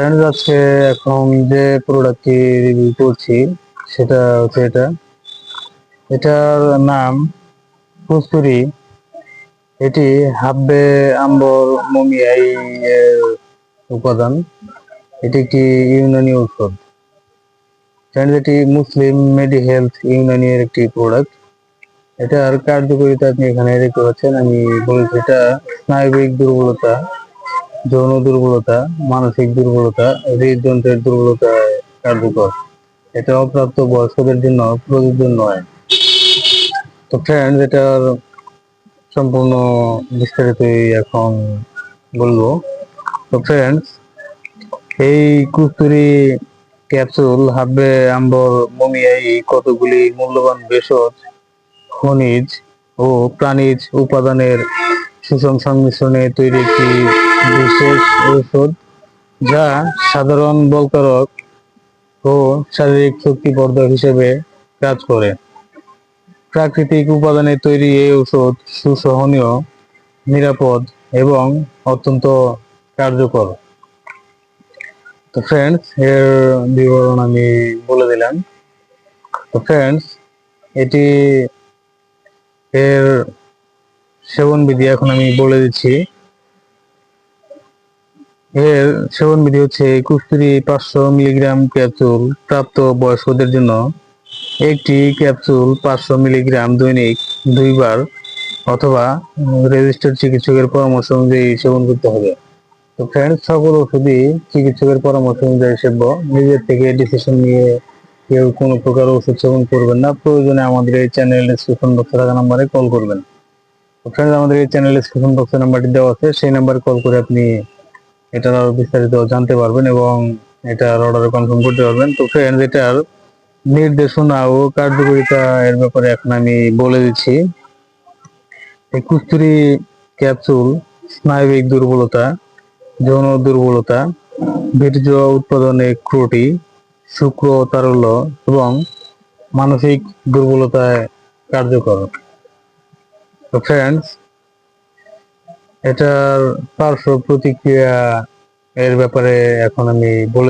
Friends আজকে এখন যে প্রোডাক্টটি রিভিউ করছি, সেটা হচ্ছে এটা। এটার নাম কস্তুরি এটি হাব্বে আম্বর মমিয়াই উপাদান। এটি একটি ইউনানি ঔষধ। ফ্রেন্ডস এটি মুসলিম মেডি হেলথ ইউনানির একটি প্রোডাক্ট এটার কার্যকারিতা আপনি এখানে দেখতে পাচ্ছেন, আমি বলছি এটা স্নায়বিক দুর্বলতা। যৌন দুর্বলতা, মানসিক দুর্বলতা, হৃদযন্ত্রের দুর্বলতায় কার্যকর। এটা অপ্রাপ্ত বয়স্কদের জন্য প্রযোজ্য নয়। তো ফ্রেন্ড এটার সম্পূর্ণ বিস্তারিত এখন বলব। তো ফ্রেন্ডস এই কুস্তুরি ক্যাপসুল হাব্বে, আম্বর, মমিয়াই, কতগুলি মূল্যবান ভেষজ, খনিজ ও প্রাণীজ উপাদানের সুষম সংমিশ্রণে তৈরি একটি বিশেষ ঔষধ যা সাধারণ বলকারক ও শারীরিক শক্তিবর্ধক হিসেবে কাজ করে। প্রাকৃতিক উপাদানে তৈরি এই ঔষধ সুসহনীয়, নিরাপদ এবং অত্যন্ত কার্যকর। তো ফ্রেন্ডস এর বিবরণ আমি বলে দিলাম। তো ফ্রেন্ডস এটি এর সেবন বিধি এখন আমি বলে দিচ্ছি। এর সেবন বিধি হচ্ছে কুস্তুরি পাঁচশো মিলিগ্রাম ক্যাপসুল প্রাপ্ত বয়স্কদের জন্য একটি ক্যাপসুল পাঁচশো মিলিগ্রাম দৈনিক দুইবার অথবা রেজিস্টার্ড চিকিৎসকের পরামর্শ অনুযায়ী সেবন করতে হবে। তো ফ্রেন্ডস সকল ওষুধই চিকিৎসকের পরামর্শ অনুযায়ী সেব্য। নিজের থেকে ডিসিশন নিয়ে কেউ কোনো প্রকার ওষুধ সেবন করবেন না। প্রয়োজনে আমাদের এই চ্যানেল ডিসক্রিপশন বক্সে থাকা নাম্বারে কল করবেন। ফ্রেন্ডস আমাদের এই চ্যানেল ডিসক্রিপশন বক্সে নাম্বারটি দেওয়া আছে। সেই নাম্বারে কল করে আপনি এটার আরও বিস্তারিত জানতে পারবেন এবং এটার অর্ডার কনফার্ম করতে পারবেন। তো ফ্রেন্ডস এটার নির্দেশনা ও কার্যকারিতা এর ব্যাপারে এখন আমি বলে দিচ্ছি। এই কুস্তুরি ক্যাপসুল স্নায়বিক দুর্বলতা, যৌন দুর্বলতা বীর্য উৎপাদনে ত্রুটি শুক্র তারল্য এবং মানসিক দুর্বলতায় কার্যকর। তো ফ্রেন্ডস এটার পার্শ্ব প্রতিক্রিয়া এর ব্যাপারে এখন আমি বলে